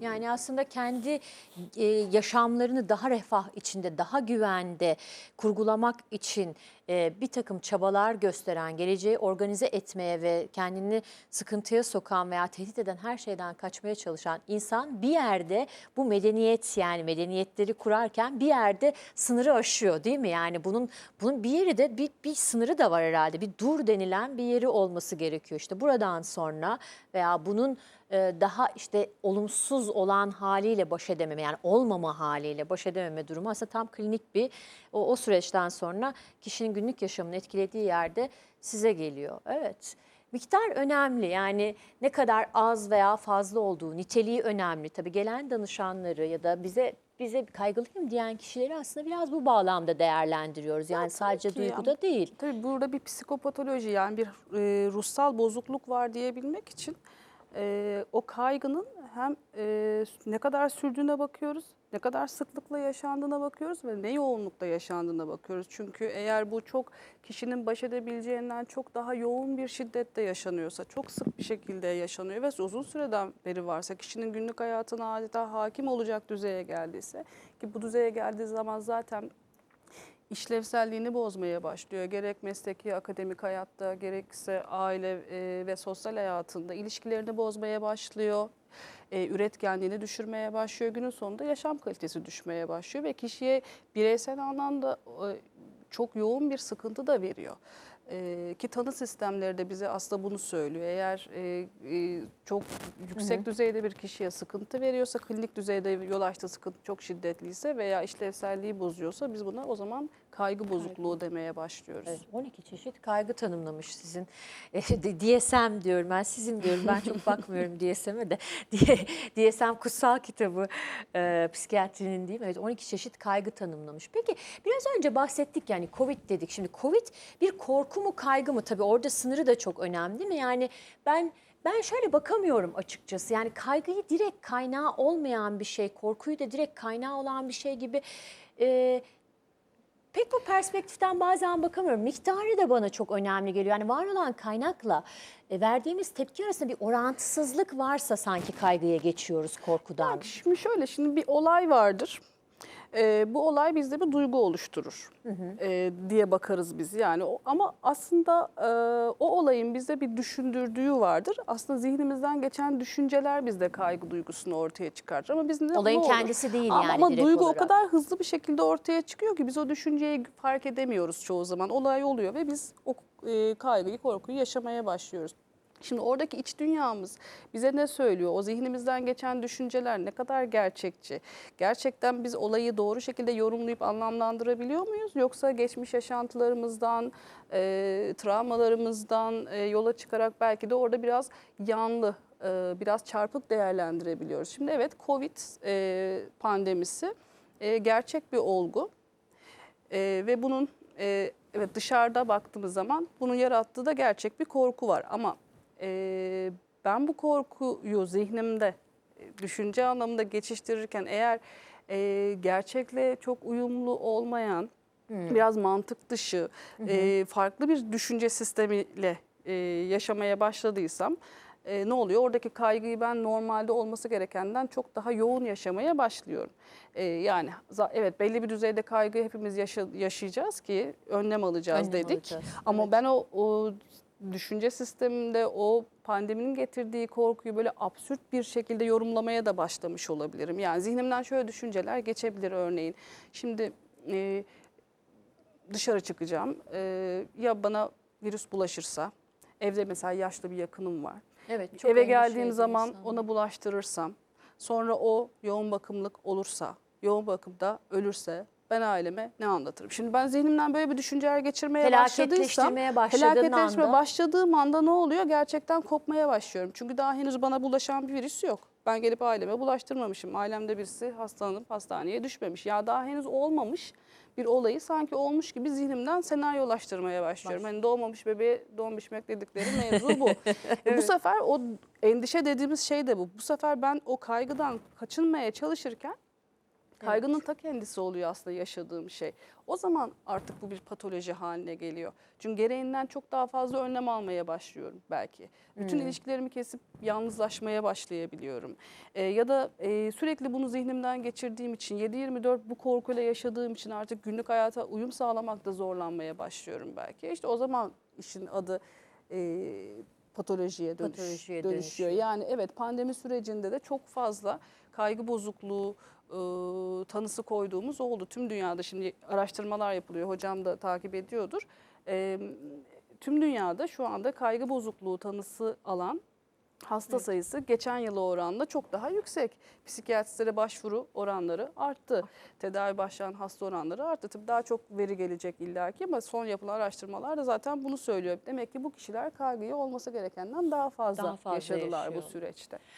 Yani aslında kendi e, yaşamlarını daha refah içinde, daha güvende kurgulamak için e, bir takım çabalar gösteren, geleceği organize etmeye ve kendini sıkıntıya sokan veya tehdit eden her şeyden kaçmaya çalışan insan bir yerde bu medeniyet yani medeniyetleri kurarken bir yerde sınırı aşıyor değil mi? Yani bunun bunun bir yeri de bir, bir sınırı da var herhalde. Bir dur denilen bir yeri olması gerekiyor. İşte buradan sonra veya bunun e, daha işte olumsuz olan haliyle baş edememe yani olmama haliyle baş edememe durumu aslında tam klinik bir o, o süreçten sonra kişinin günlük yaşamını etkilediği yerde size geliyor. Evet. Miktar önemli yani ne kadar az veya fazla olduğu niteliği önemli. Tabii gelen danışanları ya da bize bize kaygılıyım diyen kişileri aslında biraz bu bağlamda değerlendiriyoruz. Yani sadece ya. duyguda değil. Tabii burada bir psikopatoloji yani bir e, ruhsal bozukluk var diyebilmek için e, o kaygının hem e, ne kadar sürdüğüne bakıyoruz, ne kadar sıklıkla yaşandığına bakıyoruz ve ne yoğunlukla yaşandığına bakıyoruz. Çünkü eğer bu çok kişinin baş edebileceğinden çok daha yoğun bir şiddette yaşanıyorsa, çok sık bir şekilde yaşanıyor ve uzun süreden beri varsa, kişinin günlük hayatına adeta hakim olacak düzeye geldiyse ki bu düzeye geldiği zaman zaten işlevselliğini bozmaya başlıyor. Gerek mesleki, akademik hayatta, gerekse aile e, ve sosyal hayatında ilişkilerini bozmaya başlıyor. E, üretkenliğini düşürmeye başlıyor. Günün sonunda yaşam kalitesi düşmeye başlıyor ve kişiye bireysel anlamda e, çok yoğun bir sıkıntı da veriyor. E, ki tanı sistemleri de bize aslında bunu söylüyor. Eğer e, e, çok yüksek düzeyde bir kişiye sıkıntı veriyorsa, klinik düzeyde yol açtığı sıkıntı çok şiddetliyse veya işlevselliği bozuyorsa biz buna o zaman kaygı bozukluğu demeye başlıyoruz. Evet, 12 çeşit kaygı tanımlamış sizin. E, de- DSM diyorum ben sizin diyorum ben çok bakmıyorum DSM'e de. DSM kutsal kitabı e, psikiyatrinin değil mi? Evet 12 çeşit kaygı tanımlamış. Peki biraz önce bahsettik yani Covid dedik. Şimdi Covid bir korku mu kaygı mı? Tabii orada sınırı da çok önemli değil mi? Yani ben ben şöyle bakamıyorum açıkçası. Yani kaygıyı direkt kaynağı olmayan bir şey, korkuyu da direkt kaynağı olan bir şey gibi e, pek bu perspektiften bazen bakamıyorum. Miktarı da bana çok önemli geliyor. Yani var olan kaynakla e, verdiğimiz tepki arasında bir orantısızlık varsa sanki kaygıya geçiyoruz korkudan. Bak şimdi şöyle şimdi bir olay vardır. Ee, bu olay bizde bir duygu oluşturur ee, diye bakarız biz yani o, ama aslında e, o olayın bize bir düşündürdüğü vardır. Aslında zihnimizden geçen düşünceler bizde kaygı duygusunu ortaya çıkartır ama biz ne Olayın ne olur? kendisi değil ama, yani Ama duygu olarak. o kadar hızlı bir şekilde ortaya çıkıyor ki biz o düşünceyi fark edemiyoruz çoğu zaman. Olay oluyor ve biz o e, kaygıyı, korkuyu yaşamaya başlıyoruz. Şimdi oradaki iç dünyamız bize ne söylüyor? O zihnimizden geçen düşünceler ne kadar gerçekçi? Gerçekten biz olayı doğru şekilde yorumlayıp anlamlandırabiliyor muyuz? Yoksa geçmiş yaşantılarımızdan, e, travmalarımızdan e, yola çıkarak belki de orada biraz yanlı, e, biraz çarpık değerlendirebiliyoruz. Şimdi evet Covid e, pandemisi e, gerçek bir olgu. Ee, ve bunun e, evet dışarıda baktığımız zaman bunun yarattığı da gerçek bir korku var. Ama e, ben bu korkuyu zihnimde e, düşünce anlamında geçiştirirken eğer e, gerçekle çok uyumlu olmayan biraz mantık dışı e, farklı bir düşünce sistemiyle e, yaşamaya başladıysam e, ne oluyor? Oradaki kaygıyı ben normalde olması gerekenden çok daha yoğun yaşamaya başlıyorum. E, yani evet belli bir düzeyde kaygıyı hepimiz yaşa- yaşayacağız ki önlem alacağız Önlem dedik. alacağız, Ama evet. ben o, o düşünce sisteminde o pandeminin getirdiği korkuyu böyle absürt bir şekilde yorumlamaya da başlamış olabilirim. Yani zihnimden şöyle düşünceler geçebilir örneğin. Şimdi e, dışarı çıkacağım. E, ya bana virüs bulaşırsa, evde mesela yaşlı bir yakınım var. Evet, çok Eve endişeli geldiğim zaman insan. ona bulaştırırsam, sonra o yoğun bakımlık olursa, yoğun bakımda ölürse ben aileme ne anlatırım? Şimdi ben zihnimden böyle bir düşünceler geçirmeye başladıysam, felaketleşmeye anda- başladığım anda ne oluyor? Gerçekten kopmaya başlıyorum. Çünkü daha henüz bana bulaşan bir virüs yok. Ben gelip aileme bulaştırmamışım. Ailemde birisi hastalanıp hastaneye düşmemiş. Ya daha henüz olmamış bir olayı sanki olmuş gibi zihnimden senaryolaştırmaya başlıyorum. Hani doğmamış bebeğe doğum biçmek dedikleri mevzu bu. E Bu sefer o endişe dediğimiz şey de bu. Bu sefer ben o kaygıdan kaçınmaya çalışırken Kaygının ta kendisi oluyor aslında yaşadığım şey. O zaman artık bu bir patoloji haline geliyor. Çünkü gereğinden çok daha fazla önlem almaya başlıyorum belki. Bütün ilişkilerimi kesip yalnızlaşmaya başlayabiliyorum. Ee, ya da e, sürekli bunu zihnimden geçirdiğim için 7-24 bu korkuyla yaşadığım için artık günlük hayata uyum sağlamakta zorlanmaya başlıyorum belki. İşte o zaman işin adı e, patolojiye, dönüş, Patolojiye dönüşüyor. dönüşüyor. Yani evet pandemi sürecinde de çok fazla kaygı bozukluğu e, tanısı koyduğumuz oldu. Tüm dünyada şimdi araştırmalar yapılıyor. Hocam da takip ediyordur. E, tüm dünyada şu anda kaygı bozukluğu tanısı alan hasta sayısı geçen yıla oranla çok daha yüksek. Psikiyatristlere başvuru oranları arttı. Tedavi başlayan hasta oranları arttı. Tabii daha çok veri gelecek illaki ama son yapılan araştırmalar da zaten bunu söylüyor. Demek ki bu kişiler kaygıyı olması gerekenden daha fazla, Daha fazla yaşadılar bu yaşıyor. süreçte.